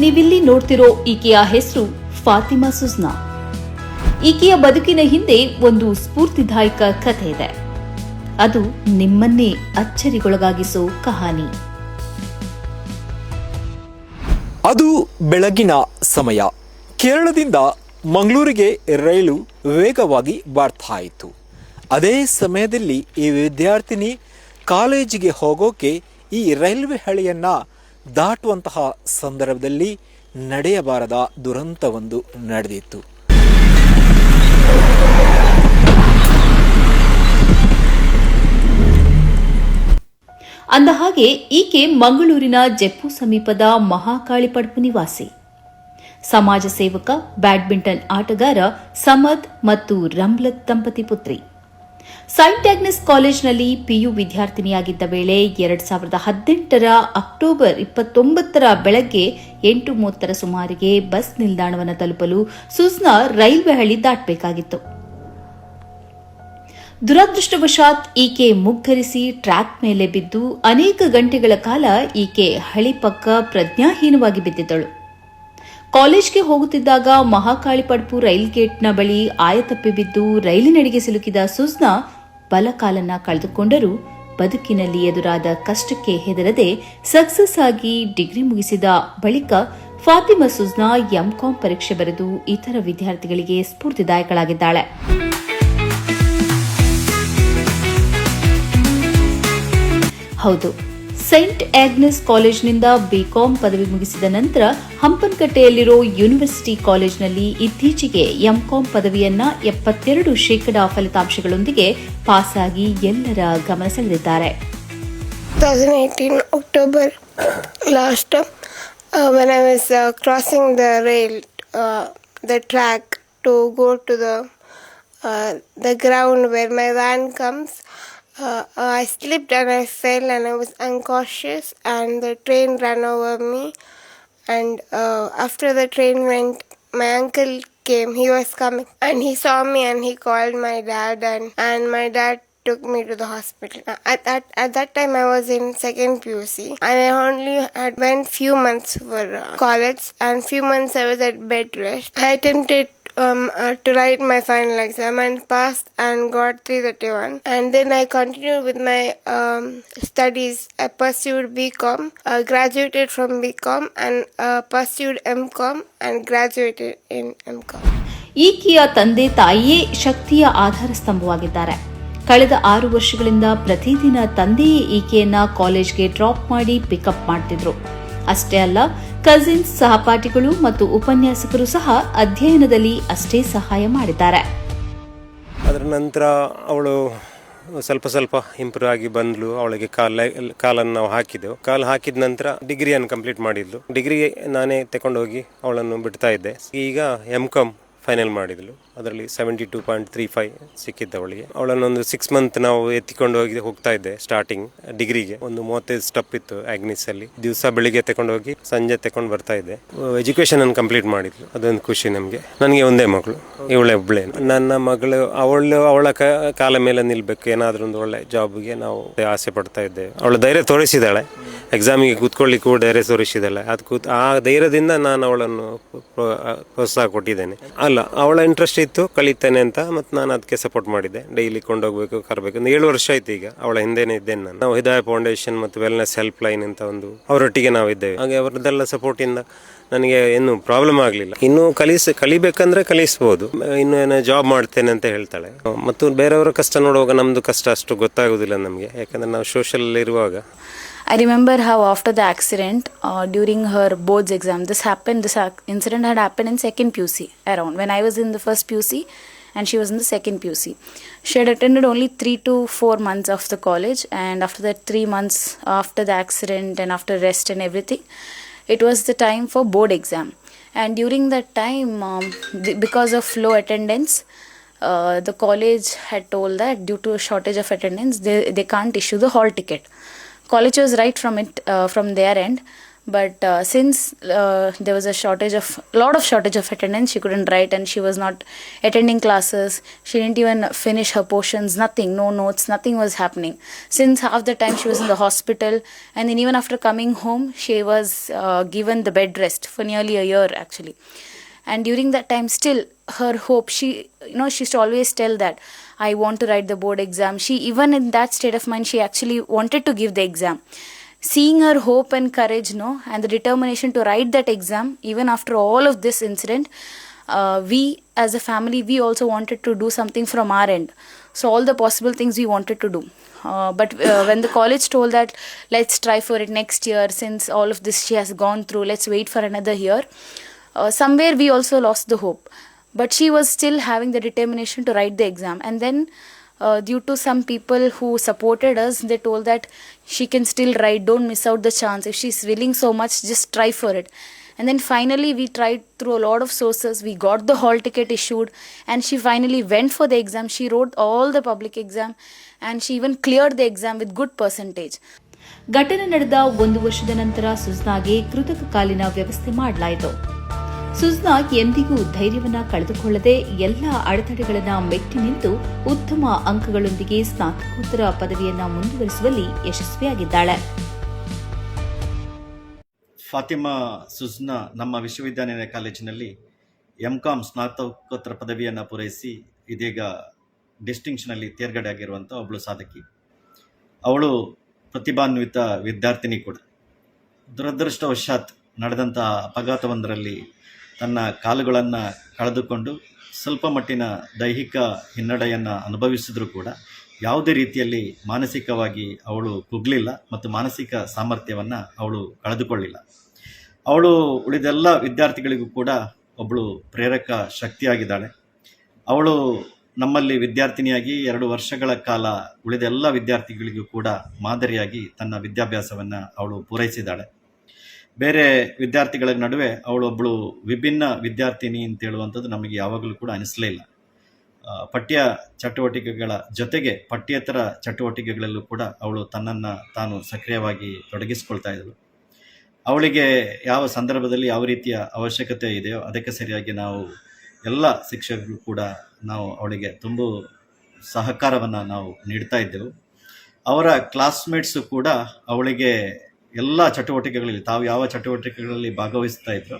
ನೀವಿಲ್ಲಿ ನೋಡ್ತಿರೋ ಈಕೆಯ ಹೆಸರು ಫಾತಿಮಾ ಸುಜ್ನಾ ಈಕೆಯ ಬದುಕಿನ ಹಿಂದೆ ಒಂದು ಸ್ಫೂರ್ತಿದಾಯಕ ಕಥೆ ಇದೆ. ಅದು ನಿಮ್ಮನ್ನೇ ಅಚ್ಚರಿಗೊಳಗಾಗಿಸೋ ಕಹಾನಿ. ಅದು ಬೆಳಗಿನ ಸಮಯ. ಕೇರಳದಿಂದ ಮಂಗಳೂರಿಗೆ ರೈಲು ವೇಗವಾಗಿ ಬರ್ತಾ ಇತ್ತು ಅದೇ ಸಮಯದಲ್ಲಿ ಈ ವಿದ್ಯಾರ್ಥಿನಿ ಕಾಲೇಜಿಗೆ ಹೋಗೋಕೆ ಈ ರೈಲ್ವೆ ಹಳಿಯನ್ನ ದಾಟುವಂತಹ ಸಂದರ್ಭದಲ್ಲಿ ನಡೆಯಬಾರದ ದುರಂತವೊಂದು ನಡೆದಿತ್ತು. ಅಂದ ಹಾಗೆ ಈಕೆ ಮಂಗಳೂರಿನ ಜಪ್ಪು ಸಮೀಪದ ಮಹಾಕಾಳಿಪಡ್ಪು ನಿವಾಸಿ. ಸಮಾಜ ಸೇವಕ, ಬ್ಯಾಡ್ಮಿಂಟನ್ ಆಟಗಾರ ಸಮದ್ ಮತ್ತು ರಂಬ್ಲತ್ ದಂಪತಿ ಪುತ್ರಿ. ಸೈಂಟ್ ಆಗ್ನೆಸ್ ಕಾಲೇಜಿನಲ್ಲಿ ಪಿಯು ವಿದ್ಯಾರ್ಥಿನಿಯಾಗಿದ್ದ ವೇಳೆ ಎರಡ್ ಸಾವಿರದ ಹದಿನೆಂಟರ ಅಕ್ಟೋಬರ್ ಇಪ್ಪತ್ತೊಂಬತ್ತರ ಬೆಳಗ್ಗೆ ಎಂಟು ಮೂವತ್ತರ ಸುಮಾರಿಗೆ ಬಸ್ ನಿಲ್ದಾಣವನ್ನು ತಲುಪಲು ಸುಸ್ನಾ ರೈಲ್ವೆ ಹಳಿ ದಾಟಬೇಕಾಗಿತ್ತು. ದುರದೃಷ್ಟವಶಾತ್ ಈಕೆ ಮುಗ್ಗರಿಸಿ ಟ್ರ್ಯಾಕ್ ಮೇಲೆ ಬಿದ್ದು ಅನೇಕ ಗಂಟೆಗಳ ಕಾಲ ಈಕೆ ಹಳಿ ಪಕ್ಕ ಪ್ರಜ್ಞಾಹೀನವಾಗಿ ಬಿದ್ದಿದ್ದಳು. ಕಾಲೇಜ್ಗೆ ಹೋಗುತ್ತಿದ್ದಾಗ ಮಹಾಕಾಳಿ ಪಡ್ಪು ರೈಲ್ ಗೇಟ್ನ ಬಳಿ ಆಯತಪ್ಪಿ ಬಿದ್ದು ರೈಲಿನಡಿಗೆ ಸಿಲುಕಿದ ಸುಜ್ನಾ ಬಲಕಾಲನ್ನ ಕಳೆದುಕೊಂಡರೂ ಬದುಕಿನಲ್ಲಿ ಎದುರಾದ ಕಷ್ಟಕ್ಕೆ ಹೆದರದೆ ಸಕ್ಸಸ್ ಆಗಿ ಡಿಗ್ರಿ ಮುಗಿಸಿದ ಬಳಿಕ ಫಾತಿಮಾ ಸುಜ್ನಾ ಎಂಕಾಂ ಪರೀಕ್ಷೆ ಬರೆದು ಇತರ ವಿದ್ಯಾರ್ಥಿಗಳಿಗೆ ಸ್ಫೂರ್ತಿದಾಯಕಳಾಗಿದ್ದಾಳೆ. ಹೌದು. ಸೈಂಟ್ ಆಗ್ನೆಸ್ ಕಾಲೇಜ್ನಿಂದ ಬಿಕಾಂ ಪದವಿ ಮುಗಿಸಿದ ನಂತರ ಹಂಪನಕಟ್ಟೆಯಲ್ಲಿರೋ ಯೂನಿವರ್ಸಿಟಿ ಕಾಲೇಜ್ನಲ್ಲಿ ಇತ್ತೀಚೆಗೆ ಎಂಕಾಂ ಪದವಿಯನ್ನ ಎಪ್ಪತ್ತೆರಡು ಶೇಕಡಾ ಫಲಿತಾಂಶಗಳೊಂದಿಗೆ ಪಾಸಾಗಿ ಎಲ್ಲರ ಗಮನ ಸೆಳೆದಿದ್ದಾರೆ 2018 last uh, I was uh, crossing the rail, uh, the track to go to the uh, the ground where my van comes. Uh, I slipped and I fell and I was unconscious and the train ran over me. And uh, after the train went my uncle came. He was coming and he saw me and he called my dad and and my dad took me to the hospital. At that at that time i was in second puc and i only had went few months for uh, college and few months i was at bed rest. I attempted um, uh, to write my final exam and passed and got 331 and then i continued with my um, studies i pursued bcom uh, graduated from bcom and uh, pursued mcom and graduated in mcom ಈಕೆಯ ತಂದೆ ತಾಯಿಯೇ ಶಕ್ತಿಯ ಆಧಾರ ಸ್ತಂಭವಾಗಿದ್ದಾರೆ ಕಳೆದ ಆರು ವರ್ಷಗಳಿಂದ ಪ್ರತಿದಿನ ತಂದೆಯೇ ಈಕೆಯನ್ನ ಕಾಲೇಜ್ಗೆ ಡ್ರಾಪ್ ಮಾಡಿ ಪಿಕಪ್ ಮಾಡ್ತಿದ್ರು ಅಷ್ಟೇ ಅಲ್ಲ ಕಸಿನ್ಸ್ ಸಹಪಾಠಿಗಳು ಮತ್ತು ಉಪನ್ಯಾಸಕರು ಸಹ ಅಧ್ಯಯನದಲ್ಲಿ ಅಷ್ಟೇ ಸಹಾಯ ಮಾಡಿದ್ದಾರೆ. ಅದರ ನಂತರ ಅವಳು ಸ್ವಲ್ಪ ಸ್ವಲ್ಪ ಇಂಪ್ರೂವ್ ಆಗಿ ಬಂದ್ಲು. ಅವಳಿಗೆ ಕಾಲ ಕಾಲನ್ನು ನಾವು ಹಾಕಿದ್ದೆವು. ಕಾಲು ಹಾಕಿದ ನಂತರ ಡಿಗ್ರಿಯನ್ನು ಕಂಪ್ಲೀಟ್ ಮಾಡಿದ್ಲು. ಡಿಗ್ರಿ ನಾನೇ ತಗೊಂಡೋಗಿ ಅವಳನ್ನು ಬಿಡ್ತಾ ಇದ್ದೆ. ಈಗ ಎಂ ಕಾಮ್ ಫೈನಲ್ ಮಾಡಿದ್ಲು. ಅದರಲ್ಲಿ seventy two point three five ಸಿಕ್ಕಿದ್ದ ಅವಳಿಗೆ. ಅವಳನ್ನೊಂದು ಸಿಕ್ಸ್ ಮಂತ್ ನಾವು ಎತ್ತಿಕೊಂಡು ಹೋಗಿ ಹೋಗ್ತಾ ಇದ್ದೆ ಸ್ಟಾರ್ಟಿಂಗ್ ಡಿಗ್ರಿಗೆ ಒಂದು ಮೂವತ್ತೈದು ಸ್ಟೆಪ್ ಇತ್ತು ಆಗ್ನಿಸ್ ಅಲ್ಲಿ. ದಿವಸ ಬೆಳಿಗ್ಗೆ ತಗೊಂಡು ಹೋಗಿ ಸಂಜೆ ತಗೊಂಡು ಬರ್ತಾ ಇದ್ದೆ. ಎಜುಕೇಶನ್ ಅನ್ನು ಕಂಪ್ಲೀಟ್ ಮಾಡಿದ್ಲು. ಅದೊಂದು ಖುಷಿ ನಮಗೆ. ನನಗೆ ಒಂದೇ ಮಗಳು. ಇವಳೆ ಒಬ್ಬಳೆ ನನ್ನ ಮಗಳು, ಅವಳು ಅವಳ ಕಾಲ ಮೇಲೆ ನಿಲ್ಬೇಕು. ಏನಾದ್ರೂ ಒಂದು ಒಳ್ಳೆ ಜಾಬ್ಗೆ ನಾವು ಆಸೆ ಪಡ್ತಾ ಇದ್ದೇವೆ. ಅವಳು ಧೈರ್ಯ ತೋರಿಸಿದಾಳೆ ಎಕ್ಸಾಮಿಗೆ ಕೂತ್ಕೊಳ್ಳಿಕ್ಕೂ ಧೈರ್ಯ ತೋರಿಸಿದಾಳೆ ಅದು ಕೂತ್ ಆ ಧೈರ್ಯದಿಂದ ನಾನು ಅವಳನ್ನು ಪ್ರೋ- ಪ್ರೋತ್ಸಾಹ ಕೊಟ್ಟಿದ್ದೇನೆ. ಅಲ್ಲ, ಅವಳ ಇಂಟ್ರೆಸ್ಟ್ ಇತ್ತು ಕಲಿತೇನೆ ಅಂತ ಮತ್ತು ನಾನು ಅದಕ್ಕೆ ಸಪೋರ್ಟ್ ಮಾಡಿದ್ದೆ. ಡೈಲಿ ಕೊಂಡೋಗ್ಬೇಕು, ಕರಬೇಕು ಒಂದು ಏಳು ವರ್ಷ ಆಯ್ತು ಈಗ. ಅವಳ ಹಿಂದೆನೇ ಇದ್ದೇನೆ ನಾನು. ನಾವು ಹಿದಾಯ ಫೌಂಡೇಶನ್ ಮತ್ತು ವೆಲ್ನೆಸ್ ಹೆಲ್ಪ್ ಲೈನ್ ಅಂತ ಒಂದು ಅವರೊಟ್ಟಿಗೆ ನಾವು ಇದ್ದೇವೆ. ಹಾಗೆ ಅವರದ್ದೆಲ್ಲ ಸಪೋರ್ಟಿಂದ ನನಗೆ ಏನು ಪ್ರಾಬ್ಲಮ್ ಆಗಲಿಲ್ಲ. ಇನ್ನು ಕಲಿಸ್, ಕಲಿಬೇಕಂದ್ರೆ ಕಲಿಸ್ಬೋದು. ಇನ್ನು ಏನೋ ಜಾಬ್ ಮಾಡ್ತೇನೆ ಅಂತ ಹೇಳ್ತಾಳೆ. ಮತ್ತು ಬೇರೆಯವರ ಕಷ್ಟ ನೋಡುವಾಗ ನಮ್ಮದು ಕಷ್ಟ ಅಷ್ಟು ಗೊತ್ತಾಗೋದಿಲ್ಲ ನಮಗೆ. ಯಾಕಂದ್ರೆ ನಾವು ಸೋಷಲಲ್ಲಿರುವಾಗ ಇರುವಾಗ I remember how after the accident, uh, during her boards exam, this happened. This incident had happened in second PUC around when I was in the first PUC, and she was in the second PUC. She had attended only three to four months of the college, and after that three months after the accident and after rest and everything, it was the time for board exam. And during that time, um, th- because of low attendance, uh, the college had told that due to a shortage of attendance, they, they can't issue the hall ticket college was right from it uh, from their end But uh, since uh, there was a shortage of lot of shortage of attendance, she couldn't write and she was not attending classes. She didn't even finish her portions. Nothing, no notes, nothing was happening. Since half the time she was in the hospital, and then even after coming home, she was uh, given the bed rest for nearly a year actually and during that time still her hope she you know she used to always tell that i want to write the board exam. She even in that state of mind she actually wanted to give the exam. Seeing her hope and courage no and the determination to write that exam even after all of this incident uh, we as a family we also wanted to do something from our end. So all the possible things we wanted to do. Uh, but uh, when the college told that let's try for it next year since all of this she has gone through let's wait for another year uh, somewhere we also lost the hope but she was still having the determination to write the exam and then uh, due to some people who supported us they told that she can still write don't miss out the chance if she's willing so much just try for it and then finally we tried through a lot of sources we got the hall ticket issued and she finally went for the exam she wrote all the public exam and she even cleared the exam with good percentage ಘಟನೆ ನಡೆದ ಒಂದು ವರ್ಷದ ನಂತರ ಸುಜ್ನಾಗೆ ಕೃತಕ ಕಾಲಿನ ವ್ಯವಸ್ಥೆ ಮಾಡಲಾಯಿತು ಸುಜ್ನಾ ಎಂದಿಗೂ ಧೈರ್ಯವನ್ನ ಕಳೆದುಕೊಳ್ಳದೆ ಎಲ್ಲ ಅಡೆತಡೆಗಳನ್ನು ಮೆಟ್ಟಿ ನಿಂತು ಉತ್ತಮ ಅಂಕಗಳೊಂದಿಗೆ ಸ್ನಾತಕೋತ್ತರ ಪದವಿಯನ್ನ ಮುಂದುವರಿಸುವಲ್ಲಿ ಯಶಸ್ವಿಯಾಗಿದ್ದಾಳೆ. ಫಾತಿಮಾ ಸುಜ್ನಾ ನಮ್ಮ ವಿಶ್ವವಿದ್ಯಾನಿಲಯ ಕಾಲೇಜಿನಲ್ಲಿ ಎಂ ಕಾಮ್ ಸ್ನಾತಕೋತ್ತರ ಪದವಿಯನ್ನು ಪೂರೈಸಿ ಇದೀಗ ಡಿಸ್ಟಿಂಕ್ಷನಲ್ಲಿ ತೇರ್ಗಡೆ ಆಗಿರುವಂಥ ಒಬ್ಬಳು ಸಾಧಕಿ. ಅವಳು ಪ್ರತಿಭಾನ್ವಿತ ವಿದ್ಯಾರ್ಥಿನಿ ಕೂಡ. ದುರದೃಷ್ಟವಶಾತ್ ನಡೆದಂಥ ಅಪಘಾತವೊಂದರಲ್ಲಿ ತನ್ನ ಕಾಲುಗಳನ್ನು ಕಳೆದುಕೊಂಡು ಸ್ವಲ್ಪ ಮಟ್ಟಿನ ದೈಹಿಕ ಹಿನ್ನಡೆಯನ್ನು ಅನುಭವಿಸಿದರೂ ಕೂಡ ಯಾವುದೇ ರೀತಿಯಲ್ಲಿ ಮಾನಸಿಕವಾಗಿ ಅವಳು ಕುಗ್ಲಿಲ್ಲ ಮತ್ತು ಮಾನಸಿಕ ಸಾಮರ್ಥ್ಯವನ್ನು ಅವಳು ಕಳೆದುಕೊಳ್ಳಿಲ್ಲ. ಅವಳು ಉಳಿದೆಲ್ಲ ವಿದ್ಯಾರ್ಥಿಗಳಿಗೂ ಕೂಡ ಒಬ್ಬಳು ಪ್ರೇರಕ ಶಕ್ತಿಯಾಗಿದ್ದಾಳೆ. ಅವಳು ನಮ್ಮಲ್ಲಿ ವಿದ್ಯಾರ್ಥಿನಿಯಾಗಿ ಎರಡು ವರ್ಷಗಳ ಕಾಲ ಉಳಿದೆಲ್ಲ ವಿದ್ಯಾರ್ಥಿಗಳಿಗೂ ಕೂಡ ಮಾದರಿಯಾಗಿ ತನ್ನ ವಿದ್ಯಾಭ್ಯಾಸವನ್ನು ಅವಳು ಪೂರೈಸಿದ್ದಾಳೆ. ಬೇರೆ ವಿದ್ಯಾರ್ಥಿಗಳ ನಡುವೆ ಅವಳೊಬ್ಬಳು ವಿಭಿನ್ನ ವಿದ್ಯಾರ್ಥಿನಿ ಅಂತ ಹೇಳುವಂಥದ್ದು ನಮಗೆ ಯಾವಾಗಲೂ ಕೂಡ ಅನಿಸಲೇ ಇಲ್ಲ. ಪಠ್ಯ ಚಟುವಟಿಕೆಗಳ ಜೊತೆಗೆ ಪಠ್ಯೇತರ ಚಟುವಟಿಕೆಗಳಲ್ಲೂ ಕೂಡ ಅವಳು ತನ್ನನ್ನು ತಾನು ಸಕ್ರಿಯವಾಗಿ ತೊಡಗಿಸ್ಕೊಳ್ತಾ ಇದ್ದಳು. ಅವಳಿಗೆ ಯಾವ ಸಂದರ್ಭದಲ್ಲಿ ಯಾವ ರೀತಿಯ ಅವಶ್ಯಕತೆ ಇದೆಯೋ ಅದಕ್ಕೆ ಸರಿಯಾಗಿ ನಾವು ಎಲ್ಲ ಶಿಕ್ಷಕರು ಕೂಡ ನಾವು ಅವಳಿಗೆ ತುಂಬ ಸಹಕಾರವನ್ನು ನಾವು ನೀಡ್ತಾ ಇದ್ದೆವು. ಅವರ ಕ್ಲಾಸ್ಮೇಟ್ಸು ಕೂಡ ಅವಳಿಗೆ ಎಲ್ಲ ಚಟುವಟಿಕೆಗಳಲ್ಲಿ ತಾವು ಯಾವ ಚಟುವಟಿಕೆಗಳಲ್ಲಿ ಭಾಗವಹಿಸ್ತಾ ಇದ್ರು,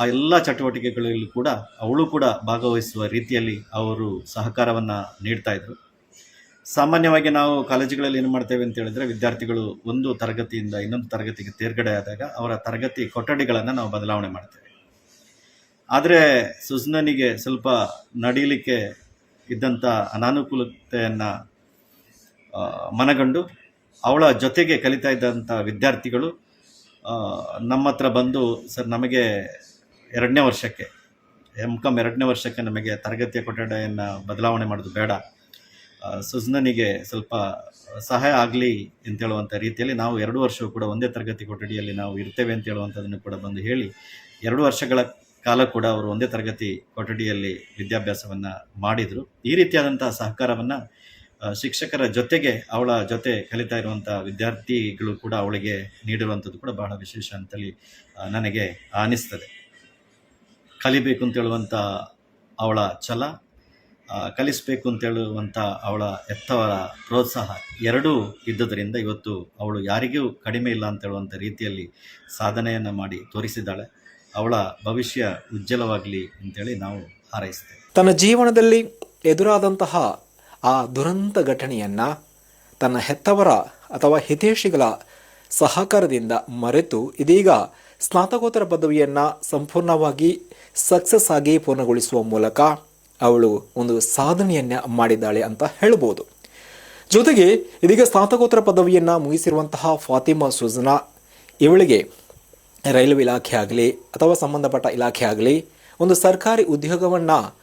ಆ ಎಲ್ಲ ಚಟುವಟಿಕೆಗಳಲ್ಲಿ ಕೂಡ ಅವಳು ಕೂಡ ಭಾಗವಹಿಸುವ ರೀತಿಯಲ್ಲಿ ಅವರು ಸಹಕಾರವನ್ನು ನೀಡ್ತಾ ಇದ್ರು. ಸಾಮಾನ್ಯವಾಗಿ ನಾವು ಕಾಲೇಜುಗಳಲ್ಲಿ ಏನು ಮಾಡ್ತೇವೆ ಅಂತ ಹೇಳಿದ್ರೆ, ವಿದ್ಯಾರ್ಥಿಗಳು ಒಂದು ತರಗತಿಯಿಂದ ಇನ್ನೊಂದು ತರಗತಿಗೆ ತೇರ್ಗಡೆ ಆದಾಗ ಅವರ ತರಗತಿ ಕೊಠಡಿಗಳನ್ನು ನಾವು ಬದಲಾವಣೆ ಮಾಡ್ತೇವೆ. ಆದರೆ ಸುಜ್ನನಿಗೆ ಸ್ವಲ್ಪ ನಡೀಲಿಕ್ಕೆ ಇದ್ದಂಥ ಅನಾನುಕೂಲತೆಯನ್ನು ಮನಗಂಡು ಅವಳ ಜೊತೆಗೆ ಕಲಿತಾ ಇದ್ದಂಥ ವಿದ್ಯಾರ್ಥಿಗಳು ನಮ್ಮ ಹತ್ರ ಬಂದು, ಸರ್, ನಮಗೆ ಎರಡನೇ ವರ್ಷಕ್ಕೆ ಎಂ ಕಾಮ್ ಎರಡನೇ ವರ್ಷಕ್ಕೆ ನಮಗೆ ತರಗತಿಯ ಕೊಠಡಿಯನ್ನು ಬದಲಾವಣೆ ಮಾಡೋದು ಬೇಡ. ಸುಜ್ನನಿಗೆ ಸ್ವಲ್ಪ ಸಹಾಯ ಆಗಲಿ ಅಂತ ಹೇಳುವಂಥ ರೀತಿಯಲ್ಲಿ ನಾವು ಎರಡು ವರ್ಷವೂ ಕೂಡ ಒಂದೇ ತರಗತಿ ಕೊಠಡಿಯಲ್ಲಿ ನಾವು ಇರ್ತೇವೆ ಅಂತ ಹೇಳುವಂಥದ್ದನ್ನು ಕೂಡ ಬಂದು ಹೇಳಿ, ಎರಡು ವರ್ಷಗಳ ಕಾಲ ಕೂಡ ಅವರು ಒಂದೇ ತರಗತಿ ಕೊಠಡಿಯಲ್ಲಿ ವಿದ್ಯಾಭ್ಯಾಸವನ್ನು ಮಾಡಿದರು. ಈ ರೀತಿಯಾದಂಥ ಸಹಕಾರವನ್ನು ಶಿಕ್ಷಕರ ಜೊತೆಗೆ ಅವಳ ಜೊತೆ ಕಲಿತಾ ಇರುವಂಥ ವಿದ್ಯಾರ್ಥಿಗಳು ಕೂಡ ಅವಳಿಗೆ ನೀಡಿರುವಂಥದ್ದು ಕೂಡ ಬಹಳ ವಿಶೇಷ ಅಂತೇಳಿ ನನಗೆ ಅನಿಸ್ತದೆ. ಕಲಿಬೇಕು ಅಂತ ಹೇಳುವಂಥ ಅವಳ ಛಲ ಕಲಿಸಬೇಕು ಅಂತ ಹೇಳುವಂಥ ಅವಳ ಎತ್ತವರ ಪ್ರೋತ್ಸಾಹ ಎರಡೂ ಇದ್ದುದರಿಂದ ಇವತ್ತು ಅವಳು ಯಾರಿಗೂ ಕಡಿಮೆ ಇಲ್ಲ ಅಂತ ಹೇಳುವಂಥ ರೀತಿಯಲ್ಲಿ ಸಾಧನೆಯನ್ನು ಮಾಡಿ ತೋರಿಸಿದ್ದಾಳೆ. ಅವಳ ಭವಿಷ್ಯ ಉಜ್ವಲವಾಗಲಿ ಅಂತೇಳಿ ನಾವು ಹಾರೈಸ್ತೇವೆ. ತನ್ನ ಜೀವನದಲ್ಲಿ ಎದುರಾದಂತಹ ಆ ದುರಂತ ಘಟನೆಯನ್ನು ತನ್ನ ಹೆತ್ತವರ ಅಥವಾ ಹಿತೇಶಿಗಳ ಸಹಕಾರದಿಂದ ಮರೆತು ಇದೀಗ ಸ್ನಾತಕೋತ್ತರ ಪದವಿಯನ್ನು ಸಂಪೂರ್ಣವಾಗಿ ಸಕ್ಸಸ್ ಆಗಿ ಪೂರ್ಣಗೊಳಿಸುವ ಮೂಲಕ ಅವಳು ಒಂದು ಸಾಧನೆಯನ್ನ ಮಾಡಿದ್ದಾಳೆ ಅಂತ ಹೇಳ್ಬೋದು. ಜೊತೆಗೆ ಇದೀಗ ಸ್ನಾತಕೋತ್ತರ ಪದವಿಯನ್ನು ಮುಗಿಸಿರುವಂತಹ ಫಾತಿಮಾ ಸುಜನಾ ಇವಳಿಗೆ ರೈಲ್ವೆ ಇಲಾಖೆ ಆಗಲಿ ಅಥವಾ ಸಂಬಂಧಪಟ್ಟ ಇಲಾಖೆ ಆಗಲಿ ಒಂದು ಸರ್ಕಾರಿ ಉದ್ಯೋಗವನ್ನು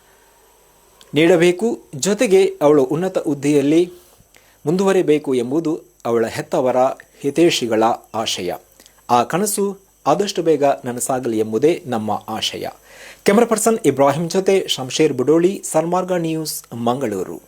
ನೀಡಬೇಕು. ಜೊತೆಗೆ ಅವಳು ಉನ್ನತ ಹುದ್ದೆಯಲ್ಲಿ ಮುಂದುವರಿಬೇಕು ಎಂಬುದು ಅವಳ ಹೆತ್ತವರ ಹಿತೇಶಿಗಳ ಆಶಯ. ಆ ಕನಸು ಆದಷ್ಟು ಬೇಗ ನನಸಾಗಲಿ ಎಂಬುದೇ ನಮ್ಮ ಆಶಯ. ಕ್ಯಾಮರಾ ಪರ್ಸನ್ ಇಬ್ರಾಹಿಂ ಜೊತೆ ಶಂಶೇರ್ ಬುಡೋಳಿ ಸನ್ಮಾರ್ಗ ನ್ಯೂಸ್ ಮಂಗಳೂರು